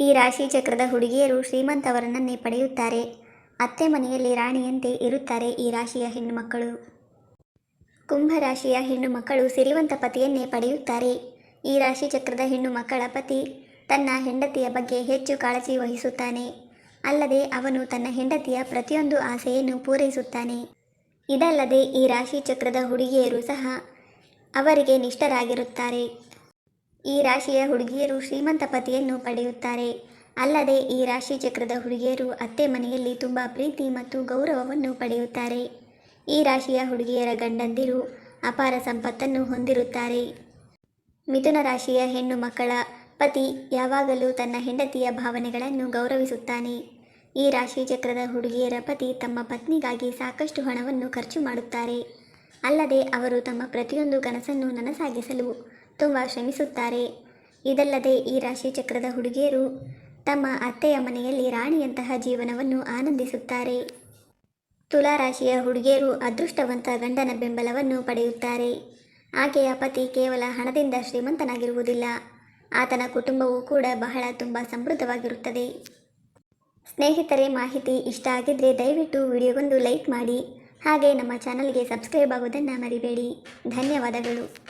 ಈ ರಾಶಿ ಚಕ್ರದ ಹುಡುಗಿಯರು ಶ್ರೀಮಂತವರನ್ನೇ ಪಡೆಯುತ್ತಾರೆ. ಅತ್ತೆ ಮನೆಯಲ್ಲಿ ರಾಣಿಯಂತೆ ಇರುತ್ತಾರೆ ಈ ರಾಶಿಯ ಹೆಣ್ಣು ಮಕ್ಕಳು ಕುಂಭ ರಾಶಿಯ ಹೆಣ್ಣು ಮಕ್ಕಳು ಸಿರಿವಂತ ಪತಿಯನ್ನೇ ಪಡೆಯುತ್ತಾರೆ. ಈ ರಾಶಿ ಚಕ್ರದ ಹೆಣ್ಣು ಮಕ್ಕಳ ಪತಿ ತನ್ನ ಹೆಂಡತಿಯ ಬಗ್ಗೆ ಹೆಚ್ಚು ಕಾಳಜಿ ವಹಿಸುತ್ತಾನೆ. ಅಲ್ಲದೆ ಅವನು ತನ್ನ ಹೆಂಡತಿಯ ಪ್ರತಿಯೊಂದು ಆಸೆಯನ್ನು ಪೂರೈಸುತ್ತಾನೆ. ಇದಲ್ಲದೆ ಈ ರಾಶಿ ಚಕ್ರದ ಹುಡುಗಿಯರು ಸಹ ಅವರಿಗೆ ನಿಷ್ಠರಾಗಿರುತ್ತಾರೆ. ಈ ರಾಶಿಯ ಹುಡುಗಿಯರು ಶ್ರೀಮಂತ ಪತಿಯನ್ನು ಪಡೆಯುತ್ತಾರೆ. ಅಲ್ಲದೆ ಈ ರಾಶಿ ಚಕ್ರದ ಹುಡುಗಿಯರು ಅತ್ತೆ ಮನೆಯಲ್ಲಿ ತುಂಬ ಪ್ರೀತಿ ಮತ್ತು ಗೌರವವನ್ನು ಪಡೆಯುತ್ತಾರೆ. ಈ ರಾಶಿಯ ಹುಡುಗಿಯರ ಗಂಡಂದಿರು ಅಪಾರ ಸಂಪತ್ತನ್ನು ಹೊಂದಿರುತ್ತಾರೆ. ಮಿಥುನ ರಾಶಿಯ ಹೆಣ್ಣು ಮಕ್ಕಳ ಪತಿ ಯಾವಾಗಲೂ ತನ್ನ ಹೆಂಡತಿಯ ಭಾವನೆಗಳನ್ನು ಗೌರವಿಸುತ್ತಾನೆ. ಈ ರಾಶಿ ಚಕ್ರದ ಹುಡುಗಿಯರ ಪತಿ ತಮ್ಮ ಪತ್ನಿಗಾಗಿ ಸಾಕಷ್ಟು ಹಣವನ್ನು ಖರ್ಚು ಮಾಡುತ್ತಾರೆ. ಅಲ್ಲದೆ ಅವರು ತಮ್ಮ ಪ್ರತಿಯೊಂದು ಕನಸನ್ನು ನನಸಾಗಿಸಲು ತುಂಬ ಶ್ರಮಿಸುತ್ತಾರೆ. ಇದಲ್ಲದೆ ಈ ರಾಶಿ ಚಕ್ರದ ಹುಡುಗಿಯರು ತಮ್ಮ ಅತ್ತೆಯ ಮನೆಯಲ್ಲಿ ರಾಣಿಯಂತಹ ಜೀವನವನ್ನು ಆನಂದಿಸುತ್ತಾರೆ. ತುಲಾ ರಾಶಿಯ ಹುಡುಗಿಯರು ಅದೃಷ್ಟವಂತ ಗಂಡನ ಬೆಂಬಲವನ್ನು ಪಡೆಯುತ್ತಾರೆ. ಆಕೆಯ ಪತಿ ಕೇವಲ ಹಣದಿಂದ ಶ್ರೀಮಂತನಾಗಿರುವುದಿಲ್ಲ. ಆತನ ಕುಟುಂಬವೂ ಕೂಡ ಬಹಳ ತುಂಬ ಸಮೃದ್ಧವಾಗಿರುತ್ತದೆ. ಸ್ನೇಹಿತರೆ, ಮಾಹಿತಿ ಇಷ್ಟ ಆಗಿದ್ದರೆ ದಯವಿಟ್ಟು ವಿಡಿಯೋಗೊಂದು ಲೈಕ್ ಮಾಡಿ. ಹಾಗೆ ನಮ್ಮ ಚಾನಲ್ಗೆ ಸಬ್ಸ್ಕ್ರೈಬ್ ಆಗೋದನ್ನು ಮರಿಬೇಡಿ. ಧನ್ಯವಾದಗಳು.